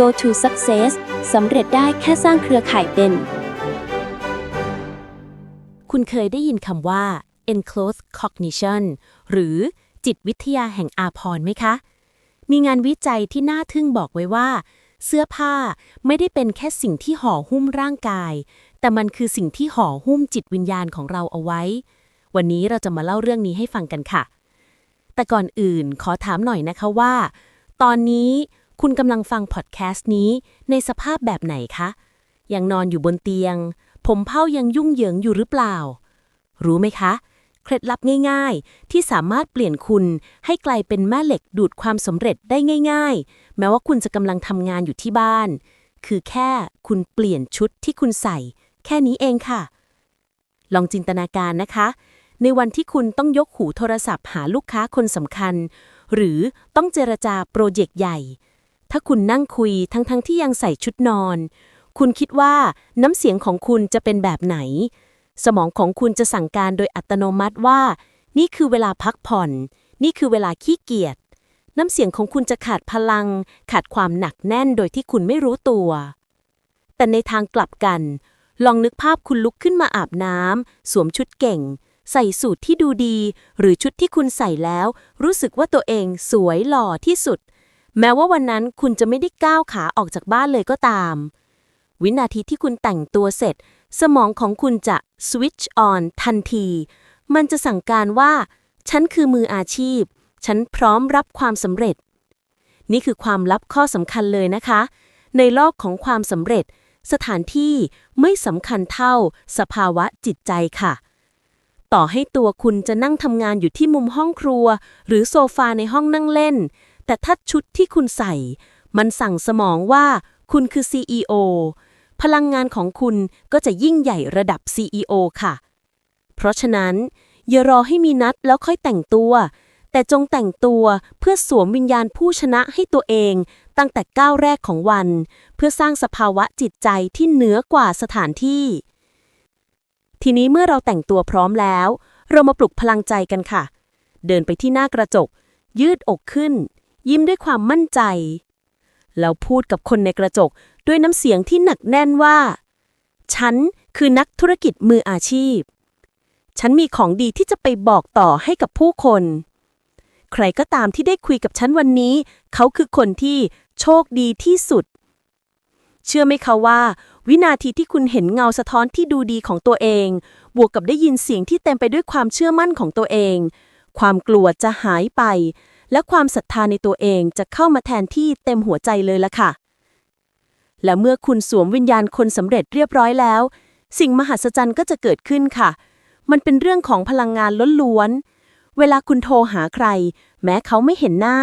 Go to Success สำเร็จได้แค่สร้างเครือข่ายเป็น คุณเคยได้ยินคำว่า enclosed cognition หรือจิตวิทยาแห่งอาพรณ์ไหมคะ มีงานวิจัยที่น่าทึ่งบอกไว้ว่า เสื้อผ้าไม่ได้เป็นแค่สิ่งที่ห่อหุ้มร่างกาย แต่มันคือสิ่งที่ห่อหุ้มจิตวิญญาณของเราเอาไว้ วันนี้เราจะมาเล่าเรื่องนี้ให้ฟังกันค่ะ แต่ก่อนอื่นขอถามหน่อยนะคะว่า ตอนนี้ คุณกำลังฟังพอดแคสต์นี้ในสภาพแบบไหนคะ ยังนอนอยู่บนเตียง ผมเผ้ายังยุ่งเหยิงอยู่หรือเปล่า รู้ไหมคะ เคล็ดลับง่าย ๆ ที่สามารถเปลี่ยนคุณให้กลายเป็นแม่เหล็กดูดความสำเร็จได้ง่าย ๆ แม้ว่าคุณจะกำลังทำงานอยู่ที่บ้าน คือแค่คุณเปลี่ยนชุดที่คุณใส่ แค่นี้เองค่ะ ลองจินตนาการนะคะ ในวันที่คุณต้องยกหูโทรศัพท์หาลูกค้าคนสำคัญ หรือต้องเจรจาโปรเจกต์ใหญ่ ถ้าคุณนั่งคุยทั้งๆทที่ยังใส่ชุดนอน คุณคิดว่าน้ำเสียงของคุณจะเป็นแบบไหน สมองของคุณจะสั่งการโดยอัตโนมัติว่า นี่คือเวลาพักผ่อน นี่คือเวลาขี้เกียจน้ำเสียงของคุณจะขาดพลัง ขาดความหนักแน่นโดยที่คุณไม่รู้ตัว แต่ในทางกลับกัน ลองนึกภาพคุณลุกขึ้นมาอาบน้ำสวมชุดเก่ง ใส่สูทที่ดูดี หรือชุดที่คุณใส่แล้ว รู้สึกว่าตัวเองสวยหล่อที่สุด แม้ว่าวันนั้นคุณจะไม่ได้ก้าวขาออกจากบ้านเลยก็ตาม วินาทีที่คุณแต่งตัวเสร็จ สมองของคุณจะ switch on ทันที มันจะสั่งการว่า ฉันคือมืออาชีพ ฉันพร้อมรับความสำเร็จ นี่คือความลับข้อสำคัญเลยนะคะ ในโลกของความสำเร็จ สถานที่ไม่สำคัญเท่า สภาวะจิตใจค่ะต่อให้ตัวคุณจะนั่งทำงานอยู่ที่มุมห้องครัว หรือโซฟาในห้องนั่งเล่น แต่ถ้าชุดที่คุณใส่ มันสั่งสมองว่าคุณคือ CEO พลังงานของคุณก็จะยิ่งใหญ่ระดับ CEO ค่ะ เพราะฉะนั้น อย่ารอให้มีนัดแล้วค่อยแต่งตัว แต่จงแต่งตัวเพื่อสวมวิญญาณผู้ชนะให้ตัวเอง ตั้งแต่ก้าวแรกของวัน เพื่อสร้างสภาวะจิตใจที่เหนือกว่าสถานที่ ทีนี้เมื่อเราแต่งตัวพร้อมแล้ว เรามาปลุกพลังใจกันค่ะ เดินไปที่หน้ากระจก ยืดอกขึ้น ยิ้มด้วยความมั่นใจ แล้วพูดกับคนในกระจกด้วยน้ำเสียงที่หนักแน่นว่า ฉันคือนักธุรกิจมืออาชีพ ฉันมีของดีที่จะไปบอกต่อให้กับผู้คน ใครก็ตามที่ได้คุยกับฉันวันนี้ เขาคือคนที่โชคดีที่สุด เชื่อไหมคะว่า วินาทีที่คุณเห็นเงาสะท้อนที่ดูดีของตัวเอง บวกกับได้ยินเสียงที่เต็มไปด้วยความเชื่อมั่นของตัวเอง ความกลัวจะหายไป และความศรัทธาในตัวเองจะเข้ามาแทนที่เต็มหัวใจเลยละค่ะ และเมื่อคุณสวมวิญญาณคนสำเร็จเรียบร้อยแล้ว สิ่งมหัศจรรย์ก็จะเกิดขึ้นค่ะ มันเป็นเรื่องของพลังงานล้วนๆ เวลาคุณโทรหาใคร แม้เขาไม่เห็นหน้า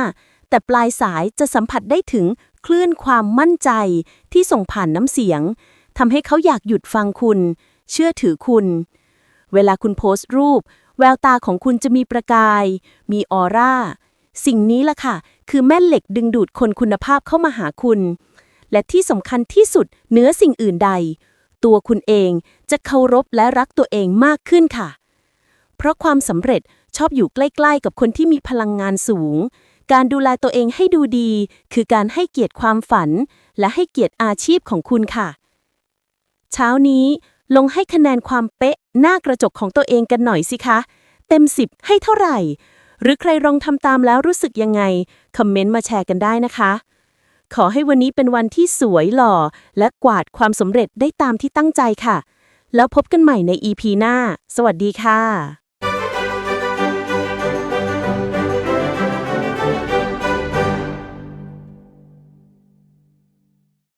แต่ปลายสายจะสัมผัสได้ถึงคลื่นความมั่นใจที่ส่งผ่านน้ำเสียงทำให้เขาอยากหยุดฟังคุณ เชื่อถือคุณ เวลาคุณโพสต์รูป แววตาของคุณจะมีประกาย มีออร่า สิ่งนี้ล่ะค่ะ คือแม่เหล็กดึงดูดคนคุณภาพเข้ามาหาคุณ และที่สำคัญที่สุดเหนือสิ่งอื่นใด ตัวคุณเองจะเคารพและรักตัวเองมากขึ้นค่ะ เพราะความสำเร็จชอบอยู่ใกล้ๆ กับคนที่มีพลังงานสูง การดูแลตัวเองให้ดูดี คือการให้เกียรติความฝัน และให้เกียรติอาชีพของคุณค่ะ เช้านี้ลงให้คะแนนความเป๊ะหน้ากระจกของตัวเองกันหน่อยสิคะ เต็ม 10 ให้เท่าไหร่ หรือใครลองทำตามแล้วรู้สึกยังไง คอมเมนต์มาแชร์กันได้นะคะ ขอให้วันนี้เป็นวันที่สวยหล่อ และกวาดความสำเร็จได้ตามที่ตั้งใจค่ะ แล้วพบกันใหม่ใน EP หน้า สวัสดีค่ะ